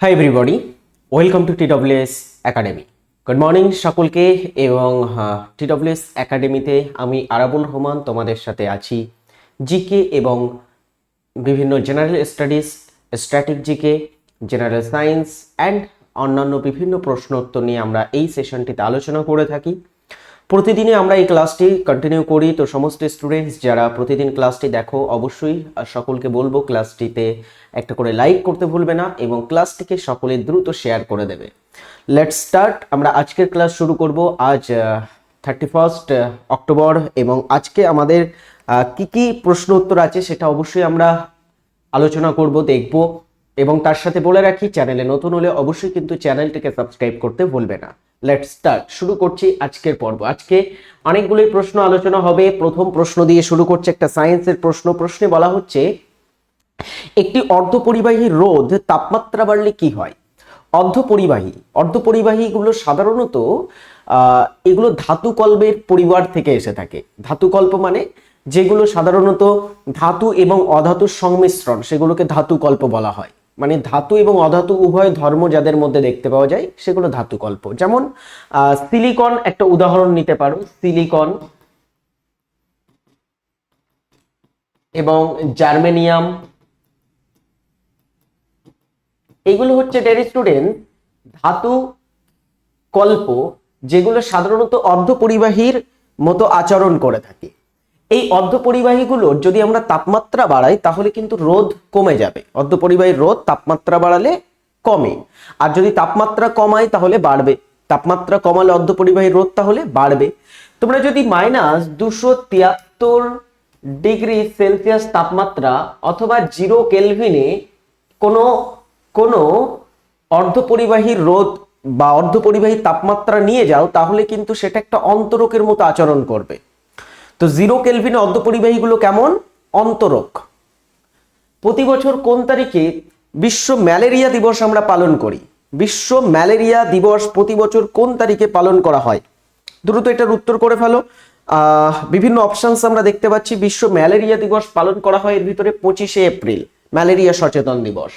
Hi everybody welcome to TWS academy good morning সকলকে, এবং TWS একাডেমিতে আমি আরাবুল রহমান তোমাদের সাথে আছি। জিকে এবং বিভিন্ন general studies static GK general science and অন্যান্য বিভিন্ন প্রশ্ন উত্তর নিয়ে আমরা এই সেশনটিতে আলোচনা করে থাকি। প্রতিদিনই আমরা এই ক্লাসটি কন্টিনিউ করি। তো সমস্ত স্টুডেন্টস যারা প্রতিদিন ক্লাসটি দেখো, অবশ্যই সকলকে বলব ক্লাসটিতে একটা করে লাইক করতে ভুলবে না এবং ক্লাসটিকে সকলে দ্রুত শেয়ার করে দেবে। লেটস স্টার্ট আমরা আজকের ক্লাস শুরু করব। আজ থার্টি ফার্স্ট অক্টোবর এবং আজকে আমাদের কি কি প্রশ্ন উত্তর আছে সেটা অবশ্যই আমরা আলোচনা করব, দেখব এবং তার সাথে বলে রাখি চ্যানেলে নতুন হলে অবশ্যই কিন্তু চ্যানেলটিকে সাবস্ক্রাইব করতে ভুলবে না। লেট স্টার্ট শুরু করছি আজকের পর্ব। আজকে অনেকগুলোই প্রশ্ন আলোচনা হবে। প্রথম প্রশ্ন দিয়ে শুরু করছে একটা সায়েন্সের প্রশ্ন। প্রশ্নে বলা হচ্ছে, একটি অর্ধপরিবাহী রোধ তাপমাত্রা বাড়লে কি হয়? অর্ধপরিবাহী। অর্ধপরিবাহীগুলো সাধারণত এগুলো ধাতুকল্পের পরিবার থেকে এসে থাকে। ধাতুকল্প মানে যেগুলো সাধারণত ধাতু এবং অধাতুর সংমিশ্রণ, সেগুলোকে ধাতুকল্প বলা হয়। মানে ধাতু এবং অধাতু উভয় ধর্ম যাদের মধ্যে দেখতে পাওয়া যায়, সেগুলো ধাতুকল্প যেমন সিলিকন একটা উদাহরণ নিতে পারো, সিলিকন এবং জার্মেনিয়াম। এগুলো হচ্ছে ডেরি স্টুডেন্ট, ধাতু কল্প, যেগুলো সাধারণত অর্ধপরিবাহীর মতো আচরণ করে থাকে। এই অর্ধপরিবাহীগুলোর যদি আমরা তাপমাত্রা বাড়াই, তাহলে কিন্তু রোধ কমে যাবে। অর্ধপরিবাহীর রোধ তাপমাত্রা বাড়ালে কমে। আর যদি তাপমাত্রা কমাই তাহলে বাড়বে। তাপমাত্রা কমালে অর্ধপরিবাহীর রোধ তাহলে বাড়বে। তোমরা যদি মাইনাস দুশো তিয়াত্তর ডিগ্রি সেলসিয়াস তাপমাত্রা অথবা জিরো কেলভিনে কোনো কোনো অর্ধপরিবাহীর রোধ বা অর্ধপরিবাহী তাপমাত্রা নিয়ে যাও, তাহলে কিন্তু সেটা একটা অন্তরকের মতো আচরণ করবে। তো জিরো কেলভিনে অর্ধপরিবাহীগুলো কেমন? অন্তরক। প্রতি বছর কোন তারিখে বিশ্ব ম্যালেরিয়া দিবস আমরা পালন করি? বিশ্ব ম্যালেরিয়া দিবস প্রতি বছর কোন তারিখে পালন করা হয়? দ্রুত এটার উত্তর করে ফেলো। বিভিন্ন অপশনস আমরা দেখতে পাচ্ছি। বিশ্ব ম্যালেরিয়া দিবস পালন করা হয় এর ভিতরে পঁচিশে এপ্রিল, ম্যালেরিয়া সচেতন দিবস।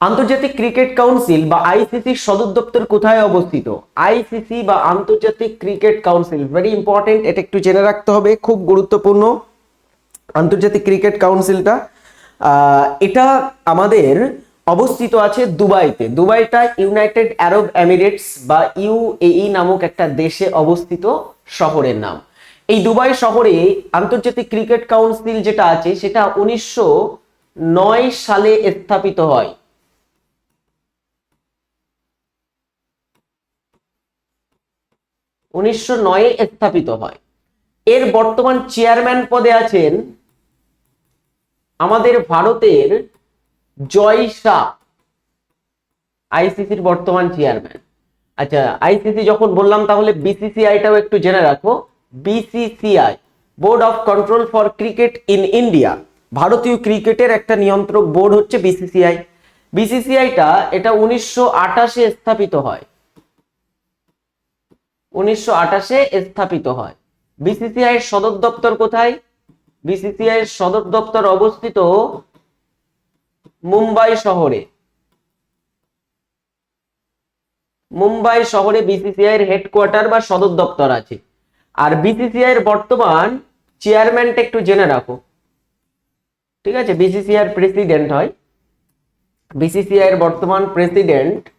আন্তর্জাতিক ক্রিকেট কাউন্সিল বা আইসিসি সদর দপ্তর কোথায় অবস্থিত? আইসিসি বা আন্তর্জাতিক ক্রিকেট কাউন্সিল ভেরি ইম্পর্টেন্ট এটা একটু জেনে রাখতে হবে, খুব গুরুত্বপূর্ণ। আন্তর্জাতিক ক্রিকেট কাউন্সিলটা এটা আমাদের অবস্থিত আছে দুবাইতে। দুবাইটা ইউনাইটেড আরব এমিরেটস বা ইউএই নামক একটা দেশে অবস্থিত শহরের নাম। এই দুবাই শহরে আন্তর্জাতিক ক্রিকেট কাউন্সিল যেটা আছে, সেটা উনিশশো নয় সালে স্থাপিত হয়। উনিশশো নয়ে স্থাপিত হয়। এর বর্তমান চেয়ারম্যান পদে আছেন আমাদের ভারতের জয় শাহ, আইসিসির বর্তমান চেয়ারম্যান। আচ্ছা আইসিসি যখন বললাম, তাহলে বিসিসিআইটাও একটু জেনে রাখো। BCCI board of control for cricket in India ভারতীয় ক্রিকেটের একটা নিয়ন্ত্রক বোর্ড হচ্ছে বিসিসিআই। বিসিসিআইটা এটা উনিশশো স্থাপিত হয়। উনিশশো স্থাপিত হয়। বিসিসিআই এর সদর দপ্তর কোথায়? বিসিসিআই এর সদর দপ্তর অবস্থিত মুম্বাই শহরে। মুম্বাই শহরে বিসিসিআই এর হেডকোয়ার্টার বা সদর দপ্তর আছে। আর বিসিসিআই এর বর্তমান চেয়ারম্যানটা একটু জেনে রাখো। ঠিক আছে? বিসিসিআই এর প্রেসিডেন্ট হয়। বিসিসিআই এর বর্তমান প্রেসিডেন্ট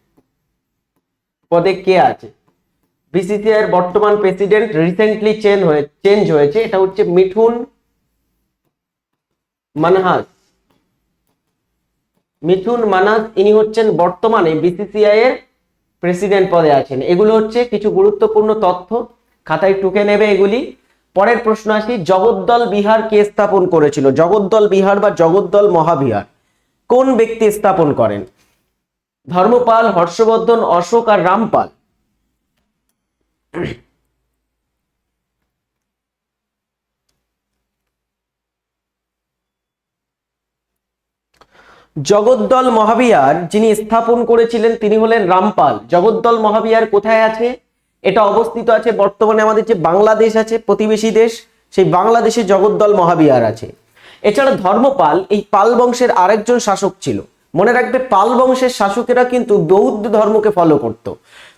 পদে কে আছে? বিসিসিআই এর বর্তমান প্রেসিডেন্ট রিসেন্টলি চেঞ্জ হয়ে চেঞ্জ হয়েছে। এটা হচ্ছে মিঠুন মানহাস। মিথুন মানাস ইনি হচ্ছেন বর্তমানে বিসিসিআই এর প্রেসিডেন্ট পদে আছেন। এগুলো হচ্ছে কিছু গুরুত্বপূর্ণ তথ্য। খাতায় টুকে নেবে এগুলি। পরের প্রশ্ন আসি, জগদ্দল বিহার কে স্থাপন করেছিল? জগদ্দল বিহার বা জগদ্দল মহাবিহার? কোন ব্যক্তি স্থাপন করেন? ধর্মপাল, হর্ষবর্ধন, অশোক আর রামপাল। জগদ্দল মহাবিহার যিনি স্থাপন করেছিলেন, তিনি হলেন রামপাল। জগদ্দল মহাবিহার কোথায় আছে? এটা অবস্থিত আছে, বর্তমানে আমাদের যে বাংলাদেশ আছে, প্রতিবেশী দেশ, সেই বাংলাদেশে জগদ্দল মহাবিহার আছে। এছাড়া ধর্মপাল, এই পাল বংশের আরেকজন শাসক ছিল। মনে রাখবে, পাল বংশের শাসকেরা কিন্তু বৌদ্ধ ধর্মকে ফলো করত।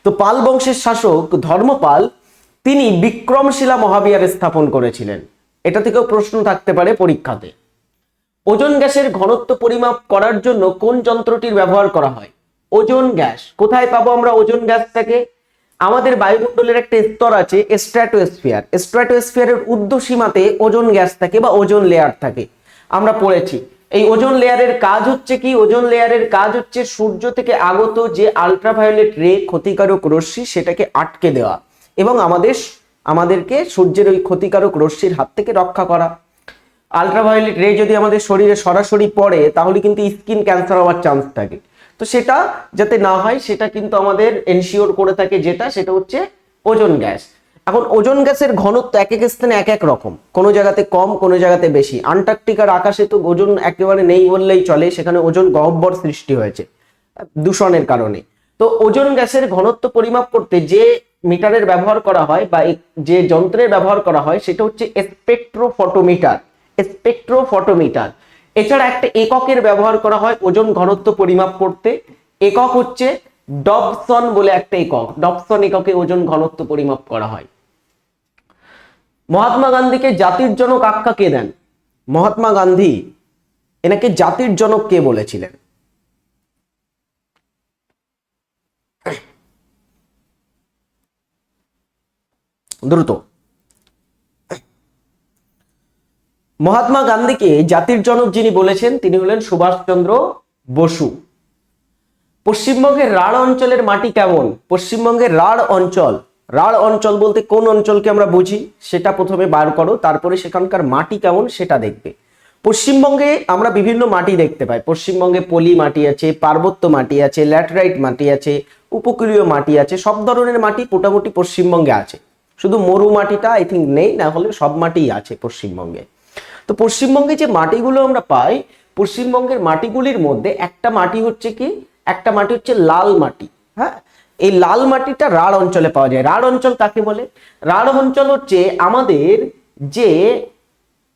তো পাল বংশের শাসক ধর্মপাল, তিনি বিক্রমশিলা মহাবিহার স্থাপন করেছিলেন। এটা থেকেও প্রশ্ন থাকতে পারে পরীক্ষাতে। ওজন গ্যাসের ঘনত্ব পরিমাপ করার জন্য কোন যন্ত্রটির ব্যবহার করা হয়? ওজন গ্যাস। কোথায় পাবো আমরা ওজন গ্যাসটাকে? আমাদের বায়ুমণ্ডলের একটা স্তর আছে, স্ট্র্যাটোস্ফিয়ার। স্ট্র্যাটোস্ফিয়ারের ঊর্ধ্ব সীমাতে ওজন গ্যাস থাকে বা ওজন লেয়ার থাকে। আমরা পড়েছি। এই ওজন লেয়ারের কাজ হচ্ছে কি? ওজন লেয়ারের কাজ হচ্ছে সূর্য থেকে আগত যে আলট্রাভায়োলেট রে ক্ষতিকারক রশ্মি, সেটাকে আটকে দেওয়া এবং আমাদের আমাদেরকে সূর্যের ওই ক্ষতিকারক রশ্মির হাত থেকে রক্ষা করা। আলট্রাভায়োলেট রে যদি আমাদের শরীরে সরাসরি পড়ে, তাহলে কিন্তু স্কিন ক্যান্সার হওয়ার চান্স থাকে। তো সেটা যাতে না হয়, সেটা কিন্তু আমাদের এনশিওর করে থাকে যেটা? সেটা হচ্ছে ওজন গ্যাস। এখন ওজন গ্যাসের ঘনত্ব এক এক স্থানে এক এক রকম। কোনো জায়গাতে কম, কোনো জায়গাতে বেশি। আন্টার্কটিকার আকাশে তো ওজন একেবারে নেই বললেই চলে, সেখানে ওজন গহ্বর সৃষ্টি হয়েছে, দূষণের কারণে। তো ওজন গ্যাসের ঘনত্ব পরিমাপ করতে যে মিটারের ব্যবহার করা হয় বা যে যন্ত্রের ব্যবহার করা হয়, সেটা হচ্ছে স্পেকট্রোফটোমিটার স্পেকট্রোফটোমিটার। এছাড়া একটা এককের ব্যবহার করা হয় ওজন ঘনত্ব পরিমাপ করতে। একক হচ্ছে ডবসন বলে একটা একক। ডবসন এককে ওজন ঘনত্ব পরিমাপ করা হয়। মহাত্মা গান্ধীকে জাতির জনক আখ্যা কে দেন? মহাত্মা গান্ধী এনাকে জাতির জনক কে বলেছিলেন? দ্রুত। মহাত্মা গান্ধীকে জাতির জনক যিনি বলেছেন, তিনি হলেন সুভাষচন্দ্র বসু। পশ্চিমবঙ্গের রাঢ় অঞ্চলের মাটি কেমন? পশ্চিমবঙ্গের রাঢ় অঞ্চল রাঢ় অঞ্চল বলতে কোন অঞ্চলকে আমরা বুঝি, সেটা প্রথমে বার করো, তারপরে সেখানকার মাটি কেমন সেটা দেখবে। পশ্চিমবঙ্গে আমরা বিভিন্ন মাটি দেখতে পাই। পশ্চিমবঙ্গে পলি মাটি আছে, পার্বত্য মাটি আছে, ল্যাটেরাইট মাটি আছে, উপকূলীয় মাটি আছে, সব ধরনের মাটি মোটামুটি পশ্চিমবঙ্গে আছে। শুধু মরু মাটিটা আই থিঙ্ক নেই, না হলে সব মাটিই আছে পশ্চিমবঙ্গে। তো পশ্চিমবঙ্গে যে মাটিগুলো আমরা পাই, পশ্চিমবঙ্গের মাটিগুলির মধ্যে একটা মাটি হচ্ছে কি? একটা মাটি হচ্ছে লাল মাটি হ্যাঁ? এই লাল মাটিটা রাঢ় অঞ্চলে পাওয়া যায়। রাঢ় অঞ্চল কাকে বলে? রাঢ় অঞ্চল হচ্ছে আমাদের যে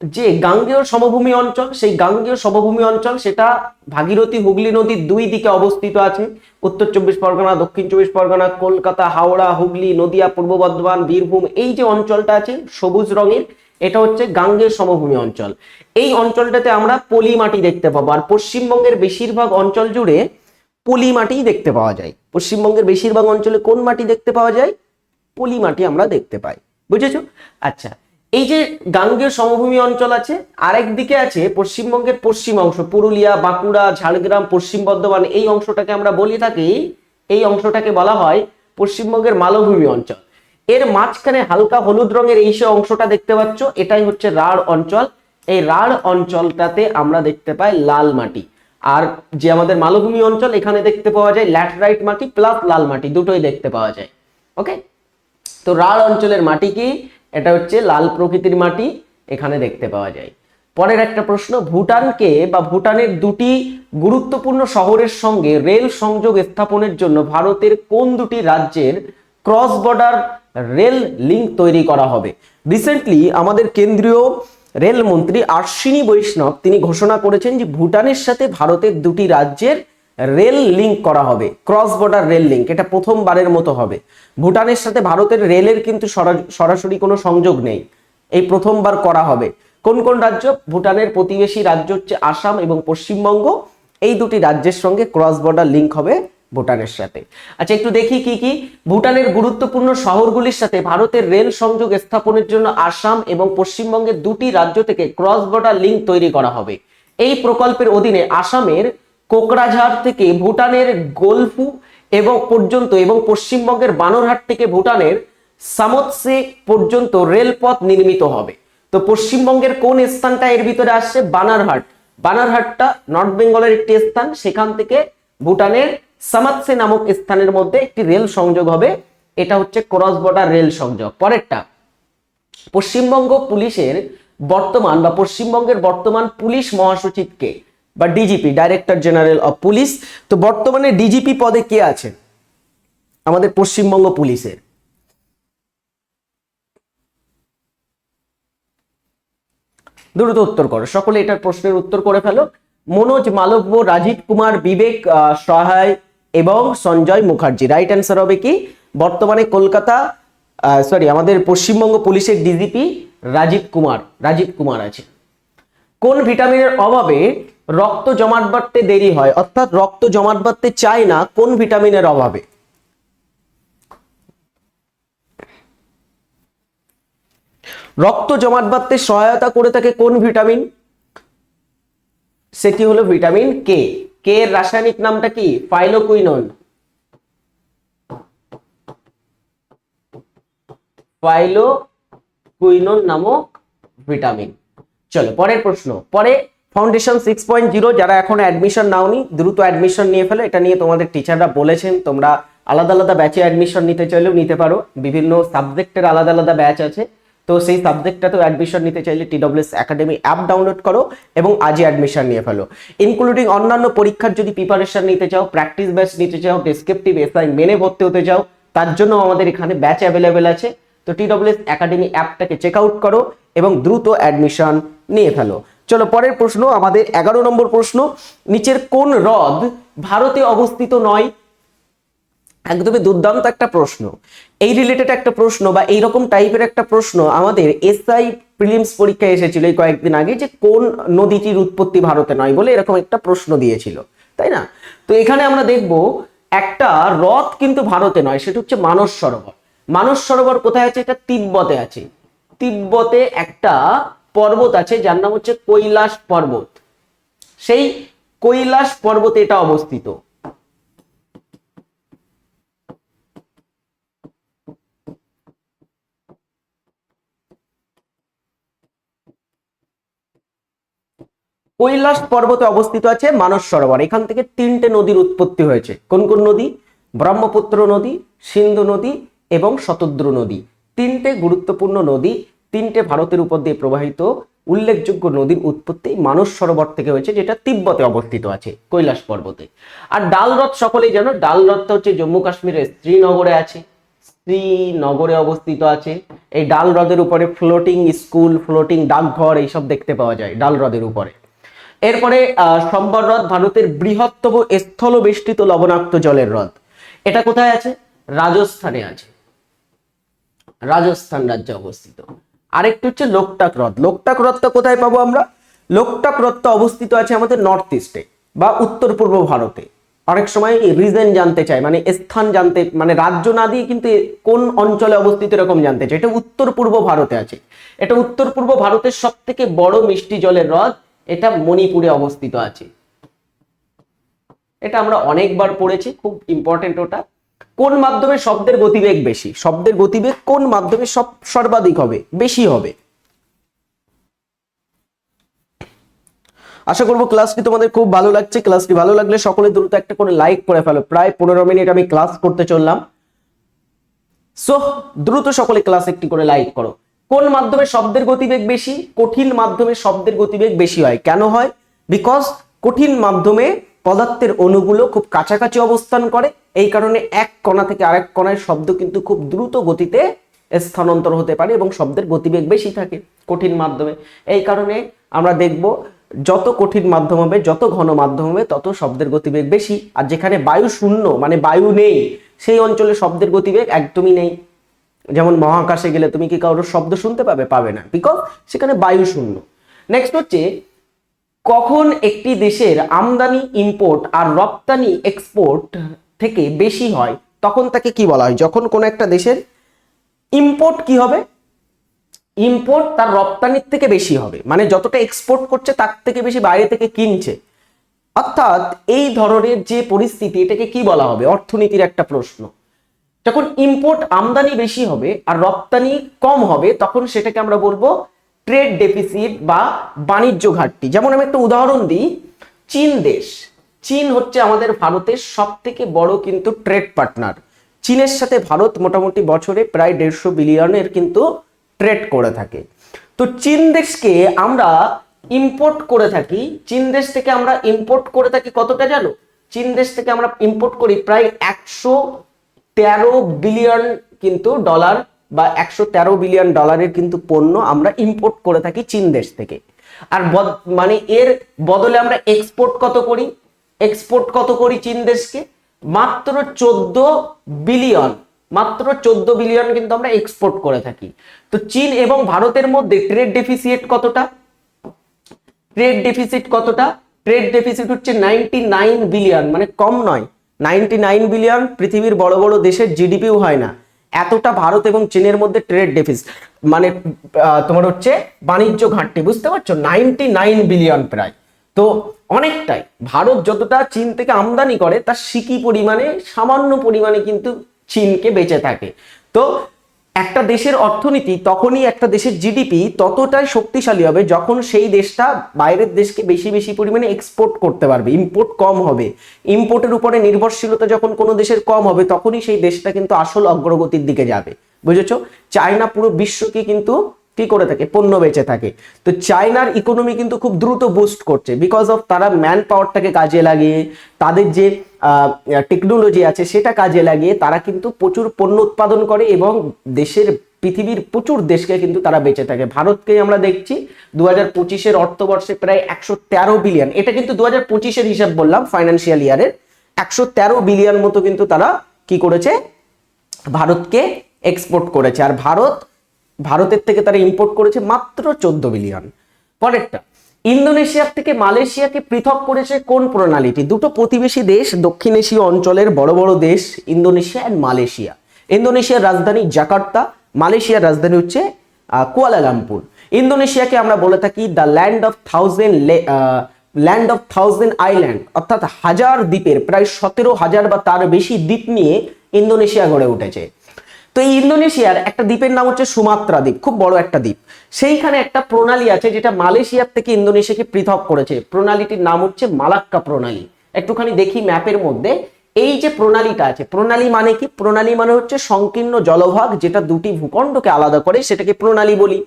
যে গাঙ্গেয় সমভূমি অঞ্চল, সেই গাঙ্গেয় সমভূমি অঞ্চল, সেটা ভাগীরথী হুগলি নদীর দুই দিকে অবস্থিত আছে। উত্তর চব্বিশ পরগনা, দক্ষিণ চব্বিশ পরগনা, কলকাতা, হাওড়া, হুগলি, নদিয়া, পূর্ব বর্ধমান, বীরভূম, এই যে অঞ্চলটা আছে, সবুজ রঙের, এটা হচ্ছে গাঙ্গেয় সমভূমি অঞ্চল। এই অঞ্চলটাতে আমরা পলি মাটি দেখতে পাবো। আর পশ্চিমবঙ্গের বেশিরভাগ অঞ্চল জুড়ে পলি মাটি দেখতে পাওয়া যায়। পশ্চিমবঙ্গের বেশিরভাগ অঞ্চলে কোন মাটি দেখতে পাওয়া যায়? পলি মাটি আমরা দেখতে পাই। বুঝেছ? আচ্ছা এই যে গাঙ্গেয় সমভূমি অঞ্চল আছে, আরেক দিকে আছে পশ্চিমবঙ্গের পশ্চিম অংশ, পুরুলিয়া, বাঁকুড়া, ঝাড়গ্রাম, পশ্চিম বর্ধমান, এই অংশটাকে আমরা বলি থাকি, এই অংশটাকে বলা হয় পশ্চিমবঙ্গের মালভূমি অঞ্চল। এর মাঝখানে হালকা হলুদ রঙের এই সে অংশটা দেখতে পাচ্ছ, এটাই হচ্ছে রাঢ় অঞ্চল। এই রাঢ় অঞ্চলটাতে আমরা দেখতে পাই লাল মাটি। আর যে আমাদের মালভূমি অঞ্চল, এখানে দেখতে পাওয়া যায় ল্যাটেরাইট মাটি প্লাস লাল মাটি, দুটোই দেখতে পাওয়া যায়। ওকে? তো রাঢ় অঞ্চলের মাটি কি? এটা হচ্ছে লাল প্রকৃতির মাটি, এখানে দেখতে পাওয়া যায়। পরের একটা প্রশ্ন, ভুটানকে বা ভুটানের দুটি গুরুত্বপূর্ণ শহরের সঙ্গে রেল সংযোগ স্থাপনের জন্য ভারতের কোন দুটি রাজ্যের ক্রস বর্ডার রেল লিঙ্ক তৈরি করা হবে? রিসেন্টলি আমাদের কেন্দ্রীয় রেলমন্ত্রী আশ্বিনী বৈষ্ণব তিনি ঘোষণা করেছেন যে ভুটানের সাথে ভারতের দুটি রাজ্যের রেল লিঙ্ক করা হবে, ক্রস বর্ডার রেল লিঙ্ক, এটা প্রথমবারের মতো হবে। ভুটানের সাথে ভারতের রেলের কিন্তু সরাসরি কোনো সংযোগ নেই, এই প্রথমবার করা হবে। কোন কোন রাজ্য? ভুটানের প্রতিবেশী রাজ্য হচ্ছে আসাম এবং পশ্চিমবঙ্গ, এই দুটি রাজ্যের সঙ্গে ক্রস বর্ডার লিঙ্ক হবে। ভুটানের সাথে। আচ্ছা একটু দেখি কি কি। ভুটানের গুরুত্বপূর্ণ শহরগুলির সাথে ভারতের রেল সংযোগ স্থাপনের জন্য আসাম এবং পশ্চিমবঙ্গের দুটি রাজ্য থেকে ক্রস বর্ডার লিঙ্ক তৈরি করা হবে। এই প্রকল্পের অধীনে আসামের কোকরাঝাড় থেকে ভুটানের গোলফু এবং পর্যন্ত এবং পশ্চিমবঙ্গের বানরহাট থেকে ভুটানের সামোৎসে পর্যন্ত রেলপথ নির্মিত হবে। তো পশ্চিমবঙ্গের কোন স্থানটা এর ভিতরে আসছে? বানারহাট। বানারহাটটা নর্থ বেঙ্গলের একটি স্থান। সেখান থেকে ভুটানের সামাতসে নামক স্থানের মধ্যে একটি রেল সংযোগ হবে। এটা হচ্ছে ক্রস বর্ডার রেল সংযোগ। পরেরটা, পশ্চিমবঙ্গ পুলিশের বর্তমান বা পশ্চিমবঙ্গের বর্তমান পুলিশ মহাসচিবকে বা DGP director general of police তো বর্তমানে ডিজিপি পদে কে আছেন আমাদের পশ্চিমবঙ্গ পুলিশের। দ্রুত উত্তর করো। সকলে এটার প্রশ্নের উত্তর করে ফেলো। মনোজ মালব্য, রাজীব কুমার, বিবেক সহায় এবং সঞ্জয় মুখার্জি। রাইট অ্যান্সার হবে কি? বর্তমানে কলকাতা সরি আমাদের পশ্চিমবঙ্গ পুলিশের ডিজিপি রাজীব কুমার রাজীব কুমার আছে। কোন ভিটামিনের অভাবে রক্ত জমাট বাড়তে দেরি হয়? অর্থাৎ রক্ত জমাট বাড়তে চায় না, কোন ভিটামিনের অভাবে? রক্ত জমাট বাঁধতে সহায়তা করে থাকে কোন ভিটামিন? সেটি হলো? Vitamin K? কে এর রাসায়নিক নামটা কি? ফাইলোকুইনন ফাইলোকুইনন নামক ভিটামিন। চলো, পরের প্রশ্ন। পরে ফাউন্ডেশন সিক্স পয়েন্ট জিরো, যারা এখন অ্যাডমিশন নাওনি, দ্রুত অ্যাডমিশন নিয়ে ফেলো। এটা নিয়ে তোমাদের টিচাররা বলেছেন, তোমরা আলাদা আলাদা ব্যাচে অ্যাডমিশন নিতে চাইলেও নিতে পারো। বিভিন্ন সাবজেক্টের আলাদা আলাদা ব্যাচ আছে। তো সেই সাবজেক্টটাতেও অ্যাডমিশন নিতে চাইলে টিডব্লিউএস একাডেমি অ্যাপ ডাউনলোড করো এবং আজই অ্যাডমিশন নিয়ে ফেলো। ইনক্লুডিং অন্যান্য পরীক্ষার যদি প্রিপারেশন নিতে চাও প্র্যাকটিস ব্যাচ নিতে চাও ডেসক্রিপটিভ এসআই মেনে ভর্তি হতে চাও, তার জন্য আমাদের এখানে ব্যাচ অ্যাভেলেবেল আছে। তো টিডব্লিউএস একাডেমি অ্যাপটাকে চেক আউট করো এবং দ্রুত অ্যাডমিশন নিয়ে ফেলো। চলো, পরের প্রশ্ন, আমাদের এগারো নম্বর প্রশ্ন। নিচের কোন হ্রদ ভারতে অবস্থিত নয়? একদমই দুর্দান্ত একটা প্রশ্ন। এই রিলেটেড একটা প্রশ্ন বা এইরকম টাইপের একটা প্রশ্ন আমাদের এসআই প্রিলিমস পরীক্ষায় এসেছিল এই কয়েকদিন আগে যে কোন নদীটির উৎপত্তি ভারতে নয় বলে এরকম একটা প্রশ্ন দিয়েছিল, তাই না? তো এখানে আমরা দেখব একটা হ্রদ কিন্তু ভারতে নয়, সেটা হচ্ছে মানস সরোবর। মানস সরোবর কোথায় আছে? এটা তিব্বতে আছে। তিব্বতে একটা পর্বত আছে যার নাম হচ্ছে কৈলাস পর্বত। সেই কৈলাস পর্বতে এটা অবস্থিত। কৈলাস পর্বতে অবস্থিত আছে মানস সরোবর। এখান থেকে তিনটে নদীর উৎপত্তি হয়েছে। কোন কোন নদী? ব্রহ্মপুত্র নদী, সিন্ধু নদী এবং শতদ্রু নদী। তিনটে গুরুত্বপূর্ণ নদী, তিনটে ভারতের উপর দিয়ে প্রবাহিত উল্লেখযোগ্য নদীর উৎপত্তি মানস সরোবর থেকে হয়েছে, যেটা তিব্বতে অবস্থিত আছে, কৈলাস পর্বতে। আর ডাল হ্রদ সকলেই জানো ডাল হ্রদটা হচ্ছে জম্মু কাশ্মীরের শ্রীনগরে আছে, শ্রীনগরে অবস্থিত আছে। এই ডাল হ্রদের উপরে ফ্লোটিং স্কুল ফ্লোটিং ডাকঘর, এইসব দেখতে পাওয়া যায় ডাল হ্রদের উপরে। এরপরে সম্বর হ্রদ ভারতের বৃহত্তম স্থলবেষ্টিত লবণাক্ত জলের হ্রদ এটা কোথায় আছে? রাজস্থানে আছে। রাজস্থান রাজ্যে অবস্থিত। আরেকটি হচ্ছে লোকটাক হ্রদ লোকটাক হ্রদটা কোথায় পাবো আমরা? লোকটাক হ্রদটা অবস্থিত আছে আমাদের নর্থ ইস্টে বা উত্তর পূর্ব ভারতে। অনেক সময় রিজন জানতে চায় মানে স্থান জানতে মানে রাজ্য না দিয়ে কিন্তু কোন অঞ্চলে অবস্থিত এরকম জানতে চায়। এটা উত্তর পূর্ব ভারতে আছে। এটা উত্তর পূর্ব ভারতের সব থেকে বড় মিষ্টি জলের হ্রদ এটা মণিপুরে অবস্থিত আছে। এটা আমরা অনেকবার পড়েছি, খুব ইম্পর্টেন্ট ওটা। কোন মাধ্যমে শব্দের গতিবেগ বেশি? শব্দের গতিবেগ কোন মাধ্যমে সব সর্বাধিক হবে? বেশি হবে। আশা করব ক্লাসটি তোমাদের খুব ভালো লাগছে। ক্লাসটি ভালো লাগলে সকলে দ্রুত একটা করে লাইক করে ফেলো। প্রায় পনেরো মিনিট আমি ক্লাস করতে চললাম। সো দ্রুত সকলে ক্লাস একটি করে লাইক করো। কোন মাধ্যমে শব্দের গতিবেগ বেশি? কঠিন মাধ্যমে শব্দের গতিবেগ বেশি হয়। কেন হয়? বিকজ কঠিন মাধ্যমে পদার্থের অণুগুলো খুব কাছাকাছি অবস্থান করে। এই কারণে এক কণা থেকে আরেক কণায় শব্দ কিন্তু খুব দ্রুত গতিতে স্থানান্তর হতে পারে এবং শব্দের গতিবেগ বেশি থাকে কঠিন মাধ্যমে। এই কারণে আমরা দেখব যত কঠিন মাধ্যম হবে, যত ঘন মাধ্যম হবে, তত শব্দের গতিবেগ বেশি। আর যেখানে বায়ু শূন্য মানে বায়ু নেই, সেই অঞ্চলে শব্দের গতিবেগ একদমই নেই। যেমন মহাকাশে গেলে তুমি কি কারোর শব্দ শুনতে পাবে? পাবে না। বিকজ সেখানে বায়ু শূন্য। নেক্সট হচ্ছে, কখন একটি দেশের আমদানি ইম্পোর্ট আর রপ্তানি এক্সপোর্ট থেকে বেশি হয়, তখন তাকে কি বলা হয়? যখন কোনো একটা দেশের ইম্পোর্ট কি হবে? ইম্পোর্ট তার রপ্তানির থেকে বেশি হবে। মানে যতটা এক্সপোর্ট করছে, তার থেকে বেশি বাইরে থেকে কিনছে। অর্থাৎ এই ধরনের যে পরিস্থিতি, এটাকে কি বলা হবে? অর্থনীতির একটা প্রশ্ন। যখন ইম্পোর্ট আমদানি বেশি হবে আর রপ্তানি কম হবে, তখন সেটাকে আমরা বলব ট্রেড ডেফিসিট বা বাণিজ্য ঘাটতি। যেমন আমি একটা উদাহরণ দিই, চীন দেশ। চীন হচ্ছে আমাদের ভারতের সব থেকে বড় কিন্তু ট্রেড পার্টনার চীনের সাথে ভারত মোটামুটি বছরে প্রায় দেড়শো বিলিয়নের কিন্তু ট্রেড করে থাকে। তো চীন দেশকে আমরা ইম্পোর্ট করে থাকি। চীন দেশ থেকে আমরা ইম্পোর্ট করে থাকি কতটা জানো? চীন দেশ থেকে আমরা ইম্পোর্ট করি প্রায় একশো তেরো বিলিয়ন কিন্তু ডলার বা একশো তেরো বিলিয়ন ডলারের কিন্তু পণ্য আমরা ইম্পোর্ট করে থাকি চীন দেশ থেকে। আর মানে এর বদলে আমরা এক্সপোর্ট কত করি? এক্সপোর্ট কত করি চীন দেশকে? মাত্র চোদ্দ বিলিয়ন, মাত্র চোদ্দ বিলিয়ন কিন্তু আমরা এক্সপোর্ট করে থাকি। তো চীন এবং ভারতের মধ্যে ট্রেড ডেফিসিয়েট কতটা? ট্রেড ডেফিসিট কতটা? ট্রেড ডেফিসিট হচ্ছে নাইনটি নাইন বিলিয়ন মানে কম নয়। নাইনটি নাইন বিলিয়ন পৃথিবীর বড় বড় দেশের জিডিপিও হয় না। এতটা ভারত এবং চীনের মধ্যে ট্রেড ডেফিসিট মানে তোমার হচ্ছে বাণিজ্য ঘাটতি, বুঝতে পারছ? নাইনটি নাইন বিলিয়ন প্রায়। তো অনেকটাই। ভারত যতটা চীন থেকে আমদানি করে, তার সিকি পরিমাণে, সামান্য পরিমাণে কিন্তু চীনকে বেঁচে থাকে। তো একটা দেশের অর্থনীতি তখনই একটা দেশের জিডিপি ততটাই শক্তিশালী হবে যখন সেই দেশটা বাইরের দেশকে বেশি বেশি পরিমাণে এক্সপোর্ট করতে পারবে। ইম্পোর্ট কম হবে। ইম্পোর্টের উপরে নির্ভরশীলতা যখন কোনো দেশের কম হবে, তখনই সেই দেশটা কিন্তু আসল অগ্রগতির দিকে যাবে। বুঝেছ? চায়না পুরো বিশ্বকে কিন্তু কি করে থাকে? পণ্য বেচে থাকে। তো চায়নার ইকোনমি কিন্তু খুব দ্রুত বুস্ট করছে বিকজ অফ তারা ম্যান পাওয়ারটাকে কাজে লাগিয়ে, তাদের যে টেকনোলজি আছে সেটা কাজে লাগিয়ে তারা কিন্তু প্রচুর পণ্য উৎপাদন করে এবং দেশের, পৃথিবীর প্রচুর দেশকে কিন্তু তারা বেঁচে থাকে। ভারতকে আমরা দেখছি দু হাজার পঁচিশের অর্থবর্ষে প্রায় একশো তেরো বিলিয়ন এটা কিন্তু দু হাজার পঁচিশের হিসাব বললাম ফাইন্যান্সিয়াল ইয়ারের একশো তেরো বিলিয়ন মতো কিন্তু তারা কি করেছে? ভারতকে এক্সপোর্ট করেছে। আর ভারত ভারতের থেকে তারা ইম্পোর্ট করেছে মাত্র চোদ্দ বিলিয়ন পরেরটা, ইন্দোনেশিয়ার থেকে মালয়েশিয়াকে পৃথক করেছে কোন প্রণালীটি দুটো প্রতিবেশী দেশ, দক্ষিণ এশীয় অঞ্চলের বড় বড় দেশ, ইন্দোনেশিয়া অ্যান্ড মালয়েশিয়া। ইন্দোনেশিয়ার রাজধানী জাকার্তা, মালয়েশিয়ার রাজধানী হচ্ছে কুয়ালালামপুর। ইন্দোনেশিয়াকে আমরা বলে থাকি the land of thousand land of thousand island অর্থাৎ হাজার দ্বীপের, প্রায় সতেরো হাজার বা তার বেশি দ্বীপ নিয়ে ইন্দোনেশিয়া গড়ে উঠেছে। তো এই ইন্দোনেশিয়ার একটা দ্বীপের নাম হচ্ছে সুমাত্রা দ্বীপ, খুব বড় একটা দ্বীপ। সেইখানে একটা প্রণালী আছে যেটা মালয়েশিয়ার থেকে ইন্দোনেশিয়াকে পৃথক করেছে। প্রণালীটির নাম হচ্ছে মালাক্কা প্রণালী। একটুখানি দেখি ম্যাপের মধ্যে। এই যে প্রণালীটা আছে, প্রণালী মানে কি? প্রণালী মানে হচ্ছে সংকীর্ণ জলভাগ যেটা দুটি ভূখণ্ডকে আলাদা করে, সেটাকে প্রণালী বলি।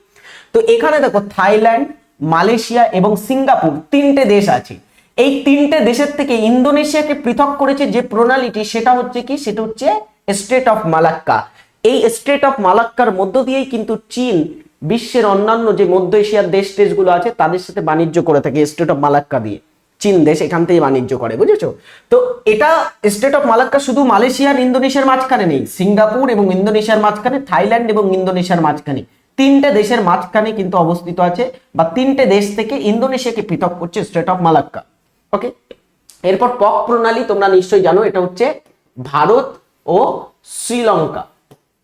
তো এখানে দেখো থাইল্যান্ড, মালয়েশিয়া এবং সিঙ্গাপুর তিনটে দেশ আছে। এই তিনটে দেশের থেকে ইন্দোনেশিয়াকে পৃথক করেছে যে প্রণালীটি, সেটা হচ্ছে কি? সেটা হচ্ছে স্টেট অফ মালাক্কা। এই স্টেট অফ মালাক্কার মধ্য দিয়েই কিন্তু চীন বিশ্বের অন্যান্য যে মধ্য এশিয়ার দেশ দেশগুলো আছে, তাদের সাথে বাণিজ্য করে থাকে স্টেট অফ মালাক্কা দিয়ে। চীন দেশ এখান থেকে বাণিজ্য করে, বুঝেছ? তো এটা স্টেট অফ মালাক্কা শুধু মালয়েশিয়া আর ইন্দোনেশিয়ার মাঝখানে নেই, সিঙ্গাপুর এবং ইন্দোনেশিয়ার মাঝখানে, থাইল্যান্ড এবং ইন্দোনেশিয়ার মাঝখানে। তিনটে দেশের মাঝখানে কিন্তু অবস্থিত আছে বা তিনটে দেশ থেকে ইন্দোনেশিয়াকে পৃথক করছে স্টেট অফ মালাক্কা। ওকে এরপর পক প্রণালী তোমরা নিশ্চয়ই জানো, এটা হচ্ছে ভারত ও শ্রীলঙ্কা।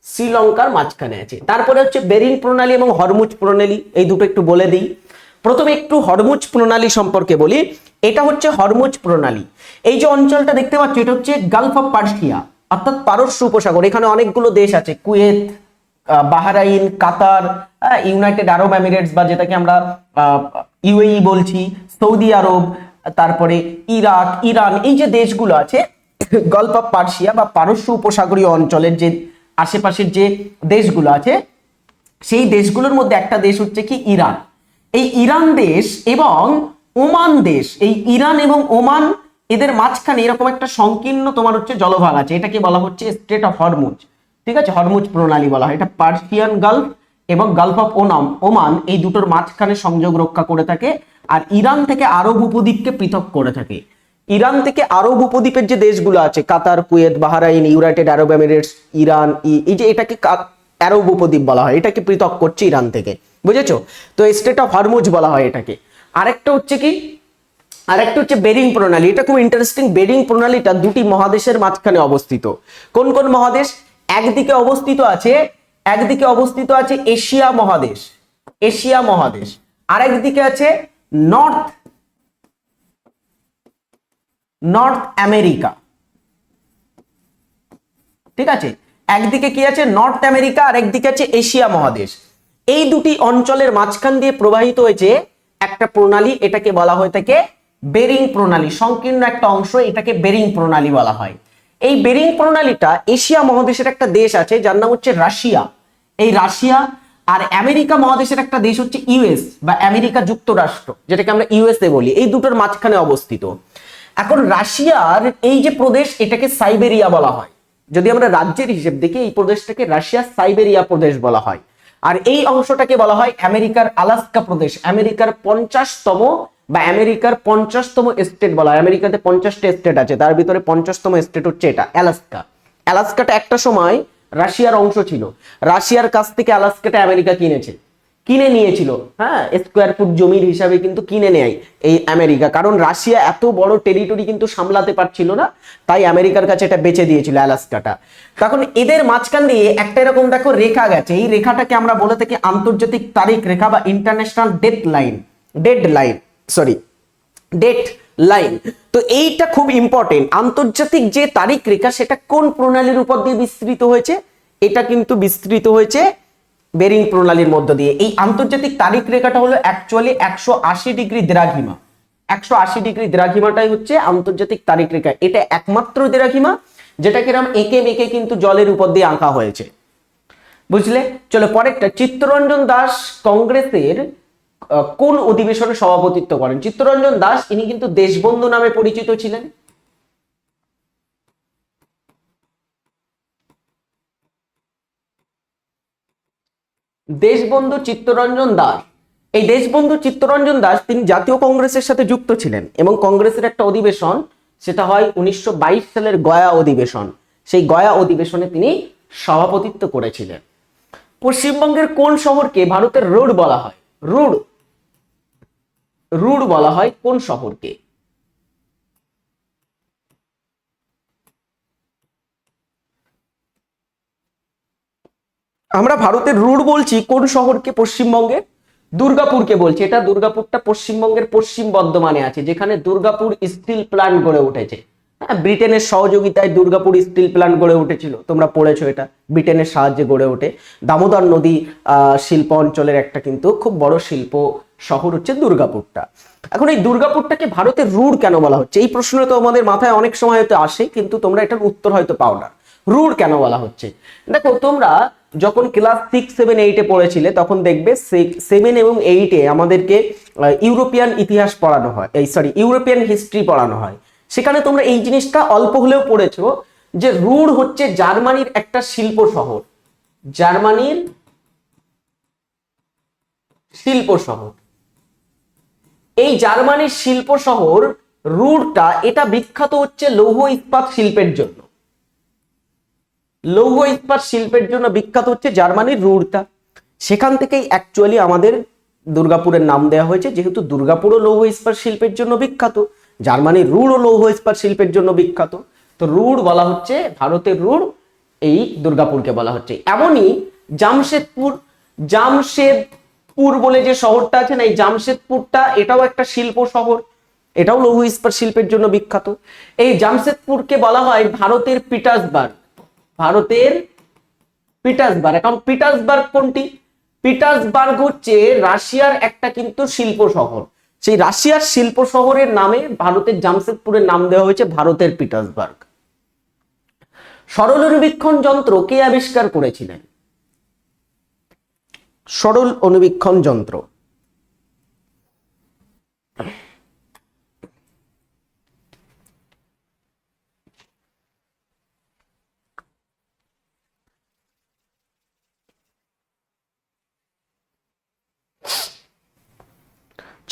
শ্রীলঙ্কার মাঝখানে আছে। তারপরে হচ্ছে বেরিন প্রণালী এবং হরমুজ প্রণালী, এই দুটো একটু বলে দিই। প্রথমে একটু হরমুজ প্রণালী সম্পর্কে বলি। এটা হচ্ছে হরমুজ প্রণালী। এই যে অঞ্চলটা দেখতে পাচ্ছ, এটা হচ্ছে গালফ অফ পার্সিয়া অর্থাৎ পারস্য উপসাগর। এখানে অনেকগুলো দেশ আছে, Kuwait Bahrain, Qatar United Arab Emirates বা যেটাকে আমরা ইউএই বলছি, সৌদি আরব, তারপরে ইরাক, ইরান, এই যে দেশগুলো আছে গল্প অফ পার্সিয়া বা পারস্য উপসাগরীয় অঞ্চলের যে আশেপাশের যে দেশগুলো আছে, সেই দেশগুলোর মধ্যে একটা দেশ হচ্ছে কি ইরান। এই ইরান দেশ এবং ওমান দেশ, এই ইরান এবং ওমান, এদের মাঝখানে এরকম একটা সংকীর্ণ তোমার হচ্ছে জলভাগ আছে, এটাকে বলা হচ্ছে স্টেট অফ হরমুজ ঠিক আছে? হরমুজ প্রণালী বলা হয়। এটা পার্সিয়ান গালফ এবং গালফ অফ ওনাম ওমান এই দুটোর মাঝখানে সংযোগ রক্ষা করে থাকে। আর ইরান থেকে আরব উপদ্বীপকে পৃথক করে থাকে। ইরান থেকে আরব উপদ্বীপের যে দেশগুলো আছে, Qatar, Kuwait, Bahrain, United Arab Emirates, Iran এই যে এটাকে আরব উপদ্বীপ বলা হয়, এটাকে পৃথক করছে ইরান থেকে। বুঝেছ? তো স্টেট অফ হরমুজ বলা হয় এটাকে। আরেকটা হচ্ছে কি? আরেকটা হচ্ছে বেরিং প্রণালী। এটা খুব ইন্টারেস্টিং বেরিং প্রণালীটা দুটি মহাদেশের মাঝখানে অবস্থিত। কোন কোন মহাদেশ? একদিকে অবস্থিত আছে, একদিকে অবস্থিত আছে এশিয়া মহাদেশ। এশিয়া মহাদেশ। আরেকদিকে আছে নর্থ নর্থ আমেরিকা। ঠিক আছে? একদিকে কি আছে? নর্থ আমেরিকা, আর একদিকে আছে এশিয়া মহাদেশ। এই দুটি অঞ্চলের মাঝখান দিয়ে প্রবাহিত হয়েছে একটা প্রণালী, এটাকে বলা হয়ে থাকে বেরিং প্রণালী। সংকীর্ণ একটা অংশ, এটাকে বেরিং প্রণালী বলা হয়। এই বেরিং প্রণালীটা এশিয়া মহাদেশের একটা দেশ আছে, যার নাম হচ্ছে রাশিয়া। এই রাশিয়া আর আমেরিকা মহাদেশের একটা দেশ হচ্ছে ইউএস বা আমেরিকা যুক্তরাষ্ট্র, যেটাকে আমরা ইউএসএ বলি। এই দুটোর মাঝখানে অবস্থিত। এখন রাশিয়ার এই যে প্রদেশ, এটাকে সাইবেরিয়া বলা হয়। যদি আমরা রাজ্যের হিসেব দেখি, এই প্রদেশটাকে রাশিয়ার সাইবেরিয়া প্রদেশ বলা হয়। আর এই অংশটাকে বলা হয় আমেরিকার আলাস্কা প্রদেশ। আমেরিকার পঞ্চাশতম বা আমেরিকার পঞ্চাশতম স্টেট বলা হয়। আমেরিকাতে পঞ্চাশটা স্টেট আছে, তার ভিতরে পঞ্চাশতম স্টেট হচ্ছে এটা অ্যালাস্কা অ্যালাস্কাটা একটা সময় রাশিয়ার অংশ ছিল। রাশিয়ার কাছ থেকে আলাস্কাটা আমেরিকা কিনেছে। কিনে নিয়েছিল। হ্যাঁ স্কোয়ার ফুট জমির হিসাবে কিন্তু কিনে নেয় এই আমেরিকা। কারণ রাশিয়া এত বড় টেরিটরি কিন্তু সামলাতে পারছিল না, তাই আমেরিকার কাছে এটা বেচে দিয়েছিল অ্যালাস্কাটা। তখন এদের মাঝখান দিয়ে একটা এরকম দেখো রেখা গেছে। এই রেখাটাকে আমরা বলে থাকি আন্তর্জাতিক তারিখ রেখা বা international date line dead line sorry date line তো এইটা খুব ইম্পর্টেন্ট আন্তর্জাতিক যে তারিখ রেখা, সেটা কোন প্রণালীর উপর দিয়ে বিস্তৃত হয়েছে? এটা কিন্তু বিস্তৃত হয়েছে বেরিং প্রণালীর মধ্য দিয়ে। এই আন্তর্জাতিক তারিখ রেখাটা হলো অ্যাকচুয়ালি একশো আশি ডিগ্রি দ্রাঘিমা। একশো আশি ডিগ্রি দ্রাঘিমাটাই হচ্ছে আন্তর্জাতিক তারিখ রেখা। এটা একমাত্র দ্রাঘিমা যেটা কিরম এঁকে মেকে কিন্তু জলের উপর দিয়ে আঁকা হয়েছে। বুঝলে? চলো পরেরটা, চিত্তরঞ্জন দাস কংগ্রেসের কোন অধিবেশনে সভাপতিত্ব করেন? চিত্তরঞ্জন দাস, ইনি কিন্তু দেশবন্ধু নামে পরিচিত ছিলেন। দেশবন্ধু চিত্তরঞ্জন দাস। এই দেশবন্ধু চিত্তরঞ্জন দাস তিনি জাতীয় কংগ্রেসের সাথে যুক্ত ছিলেন এবং কংগ্রেসের একটা অধিবেশন, সেটা হয় উনিশশো বাইশ সালের গয়া অধিবেশন। সেই গয়া অধিবেশনে তিনি সভাপতিত্ব করেছিলেন। পশ্চিমবঙ্গের কোন শহরকে ভারতের রুড বলা হয়? রুড। রুড বলা হয় কোন শহরকে? আমরা ভারতের রুড বলছি, কোন শহরকে? পশ্চিমবঙ্গের? দুর্গাপুরকে বলছি। এটা দুর্গাপুরটা পশ্চিমবঙ্গের পশ্চিম বর্ধমানে আছে, যেখানে দুর্গাপুর স্টিল প্ল্যান্ট গড়ে উঠেছে। হ্যাঁ ব্রিটেনের সহযোগিতায় দুর্গাপুর স্টিল প্ল্যান্ট গড়ে উঠেছিল। তোমরা পড়েছো এটা, ব্রিটেনের সাহায্যে গড়ে ওঠে। দামোদর নদী শিল্প অঞ্চলের একটা কিন্তু খুব বড় শিল্প শহর হচ্ছে দুর্গাপুরটা। এখন এই দুর্গাপুরটাকে ভারতের রুড কেন বলা হচ্ছে? এই প্রশ্ন তো আমাদের মাথায় অনেক সময় হয়তো আসে, কিন্তু তোমরা এটার উত্তর হয়তো পাও না। রুড কেন বলা হচ্ছে? দেখো, তোমরা যখন ক্লাস সিক্স সেভেন এইটে পড়েছিলে, তখন দেখবে সেভেন এবং এইটে আমাদেরকে ইউরোপিয়ান ইতিহাস পড়ানো হয়। এই সরি ইউরোপিয়ান হিস্ট্রি পড়ানো হয়। সেখানে তোমরা এই জিনিসটা অল্প হলেও পড়েছো যে রুড হচ্ছে জার্মানির একটা শিল্প শহর। জার্মানির শিল্প শহর। এই জার্মানির শিল্প শহর রুডটা এটা বিখ্যাত হচ্ছে লৌহ ইস্পাত শিল্পের জন্য। লৌহ ইস্পাত শিল্পের জন্য বিখ্যাত হচ্ছে জার্মানির রুডটা সেখান থেকেই অ্যাকচুয়ালি আমাদের দুর্গাপুরের নাম দেওয়া হয়েছে, যেহেতু দুর্গাপুরও লৌহ ইস্পাত শিল্পের জন্য বিখ্যাত, জার্মানির রুড়ও লৌহ ইস্পাত শিল্পের জন্য বিখ্যাত। তো রুড় বলা হচ্ছে, ভারতের রুড়, এই দুর্গাপুরকে বলা হচ্ছে। এমনই জামশেদপুর জামশেদপুর বলে যে শহরটা আছে না, এই জামশেদপুরটা, এটাও একটা শিল্প শহর। এটাও লৌহ ইস্পাত শিল্পের জন্য বিখ্যাত। এই জামশেদপুরকে বলা হয় ভারতের পিটার্সবার্গ। ভারতের পিটার্সবার্গ। এখন পিটার্সবার্গ কোনটি? পিটার্সবার্গ হচ্ছে রাশিয়ার একটা কিন্তু শিল্প শহর। সেই রাশিয়ার শিল্প শহরের নামে ভারতের জামশেদপুরের নাম দেওয়া হয়েছে ভারতের পিটার্সবার্গ। সরল অনুবীক্ষণ যন্ত্র কে আবিষ্কার করেছিলেন? সরল অনুবীক্ষণ যন্ত্র।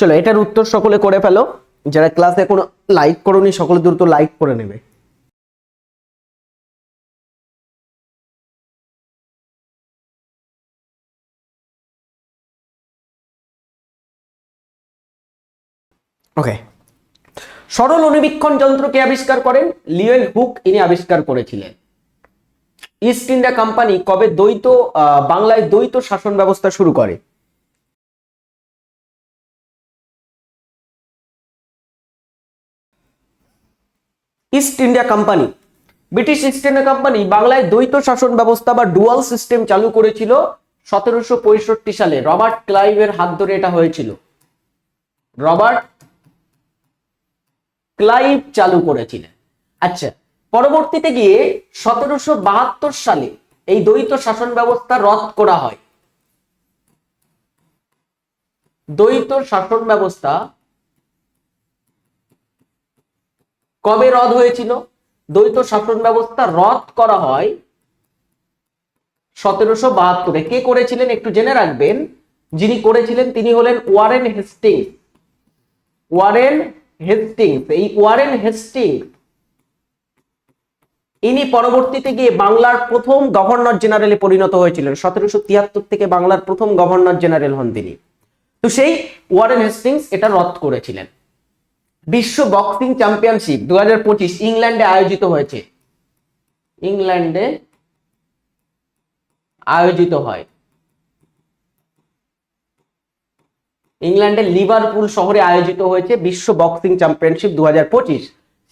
চলো, এটার উত্তর সকলে করে ফেলো। যারা ক্লাসে এখনও লাইক করোনি, সকলে দ্রুত লাইক করে নেবে। ওকে সরল অনুবীক্ষণ যন্ত্র কে আবিষ্কার করেন? লিওয়েল হুক, ইনি আবিষ্কার করেছিলেন। ইস্ট ইন্ডিয়া কোম্পানি কবে দ্বৈত বাংলায় দ্বৈত শাসন ব্যবস্থা শুরু করে? East India Company British East India Company বাংলায় দ্বৈত শাসন ব্যবস্থা বা ডুয়াল সিস্টেম চালু করেছিল সতেরোশো পঁয়ষট্টি সালে। রবার্ট ক্লাইভের হাত ধরে এটা হয়েছিল। রবার্ট ক্লাইভ চালু করেছিলেন। আচ্ছা পরবর্তীতে গিয়ে সতেরোশো বাহাত্তর সালে এই দ্বৈত শাসন ব্যবস্থা রদ করা হয়। দ্বৈত শাসন ব্যবস্থা কবে রদ হয়েছিল? দ্বৈত শাসন ব্যবস্থা রদ করা হয় সতেরোশো বাহাত্তরে। কে করেছিলেন? একটু জেনে রাখবেন। যিনি করেছিলেন, তিনি হলেন ওয়ারেন হেস্টিংস। ওয়ারেন হেস্টিংস, এই ওয়ারেন হেস্টিংস, ইনি পরবর্তীতে গিয়ে বাংলার প্রথম গভর্নর জেনারেলে পরিণত হয়েছিলেন। সতেরোশো তিয়াত্তর থেকে বাংলার প্রথম গভর্নর জেনারেল হন তিনি। তো সেই ওয়ারেন হেস্টিংস এটা রদ করেছিলেন। বিশ্ব বক্সিং চ্যাম্পিয়নশিপ দু ইংল্যান্ডে আয়োজিত হয়েছে। ইংল্যান্ডে আয়োজিত হয়। ইংল্যান্ডের লিভারপুল শহরে আয়োজিত হয়েছে বিশ্ব বক্সিং চ্যাম্পিয়নশিপ দু হাজার পঁচিশ।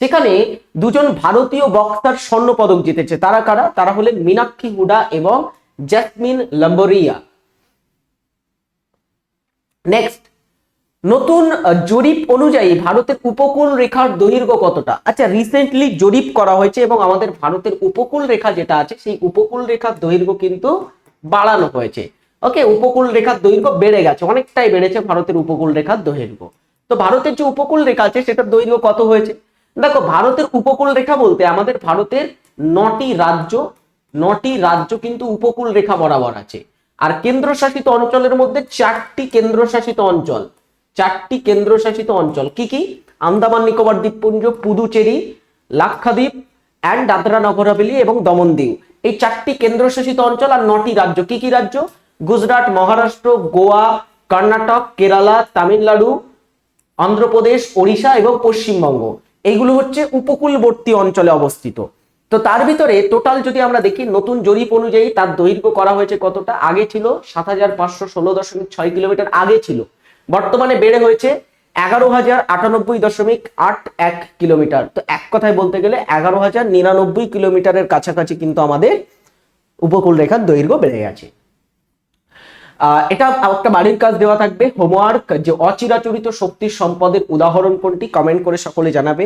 সেখানে দুজন ভারতীয় বক্সার স্বর্ণ পদক জিতেছে। তারা কারা? তারা হলেন মীনাক্ষী হুডা এবং জ্যাসমিন লম্বরিয়া। নেক্সট নতুন জরিপ অনুযায়ী ভারতের উপকূল রেখার দৈর্ঘ্য কতটা? আচ্ছা রিসেন্টলি জরিপ করা হয়েছে এবং আমাদের ভারতের উপকূল রেখা যেটা আছে, সেই উপকূল রেখার দৈর্ঘ্য কিন্তু বাড়ানো হয়েছে। ওকে উপকূল রেখার দৈর্ঘ্য বেড়ে গেছে, অনেকটাই বেড়েছে ভারতের উপকূল রেখার দৈর্ঘ্য। তো ভারতের যে উপকূল রেখা আছে, সেটার দৈর্ঘ্য কত হয়েছে? দেখো, ভারতের উপকূল রেখা বলতে আমাদের ভারতের নটি রাজ্য নটি রাজ্য কিন্তু উপকূল রেখা বরাবর আছে। আর কেন্দ্রশাসিত অঞ্চলের মধ্যে চারটি কেন্দ্রশাসিত অঞ্চল। চারটি কেন্দ্রশাসিত অঞ্চল। কি কি? আন্দামান, নিকোবর দ্বীপপুঞ্জ, পুদুচেরি, লাক্ষাদ্বীপ অ্যান্ড দাদরা নগর হাভেলি এবং দমনদিউ। এই চারটি কেন্দ্রশাসিত অঞ্চল আর নটি রাজ্য। কি কি রাজ্য? গুজরাট, মহারাষ্ট্র, গোয়া, কর্ণাটক, কেরালা, তামিলনাড়ু, অন্ধ্রপ্রদেশ, ওড়িশা এবং পশ্চিমবঙ্গ। এইগুলো হচ্ছে উপকূলবর্তী অঞ্চলে অবস্থিত। তো তার ভিতরে টোটাল যদি আমরা দেখি, নতুন জরিপ অনুযায়ী তার দৈর্ঘ্য করা হয়েছে কতটা? আগে ছিল সাত হাজার পাঁচশো ষোলো দশমিক ছয় কিলোমিটার, আগে ছিল। বর্তমানে বেড়ে হয়েছে এগারো হাজার আটানব্বই দশমিক আট এক কিলোমিটার। তো এক কথায় বলতে গেলে এগারো হাজার নিরানব্বই কিলোমিটারের কাছাকাছি কিন্তু আমাদের উপকূল রেখার দৈর্ঘ্য বেড়ে গেছে। এটা একটা বাড়ির কাজ দেওয়া থাকবে। হোমওয়ার্ক যে অচিরাচরিত শক্তির সম্পদের উদাহরণ কোনটি কমেন্ট করে সকলে জানাবে।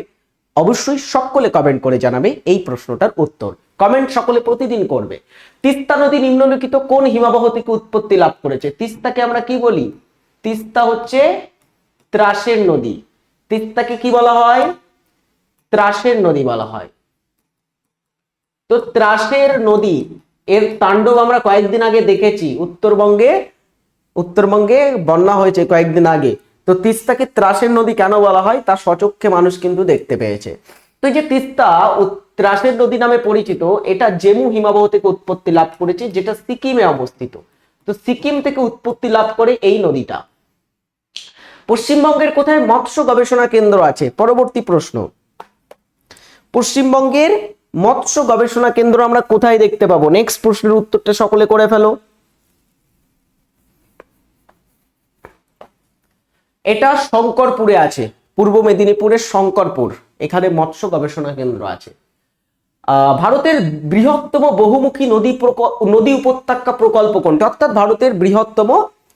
অবশ্যই সকলে কমেন্ট করে জানাবে এই প্রশ্নটার উত্তর। কমেন্ট সকলে প্রতিদিন করবে। তিস্তা নদী নিম্নলিখিত কোন হিমাবহ থেকে উৎপত্তি লাভ করেছে? তিস্তাকে আমরা কি বলি? তিস্তা হচ্ছে ত্রাসের নদী। তিস্তাকে কি বলা হয়? ত্রাসের নদী বলা হয়। তো ত্রাসের নদী, এর তাণ্ডব আমরা কয়েকদিন আগে দেখেছি। উত্তরবঙ্গে উত্তরবঙ্গে বন্যা হয়েছে কয়েকদিন আগে। তো তিস্তাকে ত্রাসের নদী কেন বলা হয়? তা সচক্ষে মানুষ কিন্তু দেখতে পেয়েছে। তো যে তিস্তা ত্রাসের নদী নামে পরিচিত, এটা জেমু হিমাবহ থেকে উৎপত্তি লাভ করেছে, যেটা সিকিমে অবস্থিত। তো সিকিম থেকে উৎপত্তি লাভ করে এই নদীটা। পশ্চিমবঙ্গের কোথায় মৎস্য গবেষণা কেন্দ্র আছে? পরবর্তী প্রশ্ন। পশ্চিমবঙ্গের মৎস্য গবেষণা কেন্দ্র আমরা কোথায় দেখতে পাবো? নেক্সট প্রশ্নের উত্তরটা সকলে করে ফেলো। এটা শঙ্করপুরে আছে, পূর্ব মেদিনীপুরের শঙ্করপুর। এখানে মৎস্য গবেষণা কেন্দ্র আছে। ভারতের বৃহত্তম বহুমুখী নদী নদী উপত্যকা প্রকল্প কোনটি? অর্থাৎ ভারতের বৃহত্তম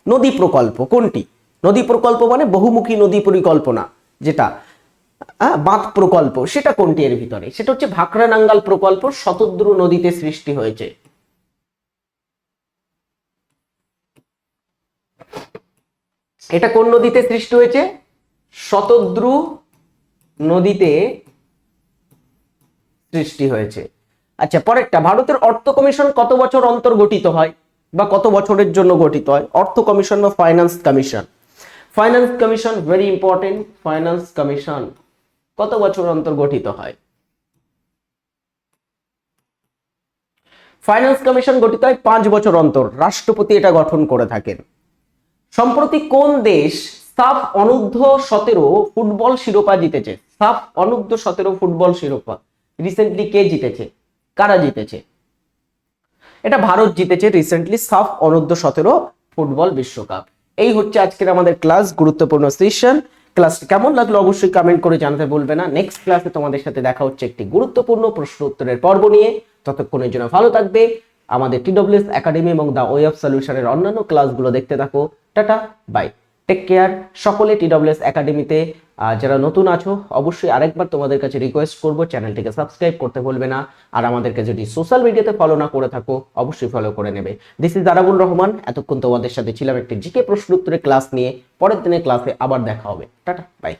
নদী প্রকল্প কোনটি? নদী প্রকল্প মানে বহুমুখী নদী পরিকল্পনা যেটা আহ, বাঁধ প্রকল্প সেটা কোনটি এর ভিতরে? সেটা হচ্ছে ভাকরা নাঙ্গাল প্রকল্প শতদ্রু নদীতে সৃষ্টি হয়েছে। এটা কোন নদীতে সৃষ্টি হয়েছে? শতদ্রু নদীতে সৃষ্টি হয়েছে। আচ্ছা পরেরটা ভারতের অর্থ কমিশন কত বছর অন্তর গঠিত হয় বা কত বছরের জন্য গঠিত হয়? অর্থ কমিশন বা finance commission. Finance commission very important finance commission কত বছর অন্তর গঠিত হয়? ফাইন্যান্স কমিশন গঠিত হয় পাঁচ বছর অন্তর। রাষ্ট্রপতি এটা গঠন করে থাকেন। সম্প্রতি কোন দেশ সাফ অনূর্ধ্ব সতেরো ফুটবল শিরোপা জিতেছে? সাফ অনূর্ধ্ব সতেরো ফুটবল শিরোপা। রিসেন্টলি কে জিতেছে? কারা জিতেছে? এটা ভারত জিতেছে রিসেন্টলি সাফ অনূর্ধ্ব সতেরো ফুটবল বিশ্বকাপ। এই হচ্ছে আজকের আমাদের ক্লাস গুরুত্বপূর্ণ সেশন ক্লাসটি কেমন লাগল অবশ্যই কমেন্ট করে জানাতে বলবে না। নেক্সট ক্লাসে তোমাদের সাথে দেখা হচ্ছে একটি গুরুত্বপূর্ণ প্রশ্ন উত্তরের পর্ব নিয়ে। ততক্ষণের জন্য ভালো থাকবে। আমাদের টিডব্লিউএস একাডেমি এবং দ্য ওয়ে অফ সলিউশনের অন্যান্য ক্লাসগুলো দেখতে থাকো। টাটা বাই টেক কেয়ার সকলে টিডব্লিউএস একাডেমিতে যারা নতুন আছো, অবশ্যই আরেকবার তোমাদের কাছে রিকোয়েস্ট করব। চ্যানেলটিকে সাবস্ক্রাইব করতে বলবে না। আর আমাদেরকে যদি সোশ্যাল মিডিয়াতে ফলো না করে থাকো, অবশ্যই ফলো করে নেবে। দিস ইজ আরাবুল রহমান এতক্ষণ তোমাদের সাথে ছিলাম একটি জিকে প্রশ্ন উত্তরের ক্লাস নিয়ে। পরের দিনের ক্লাসে আবার দেখা হবে। Tata bye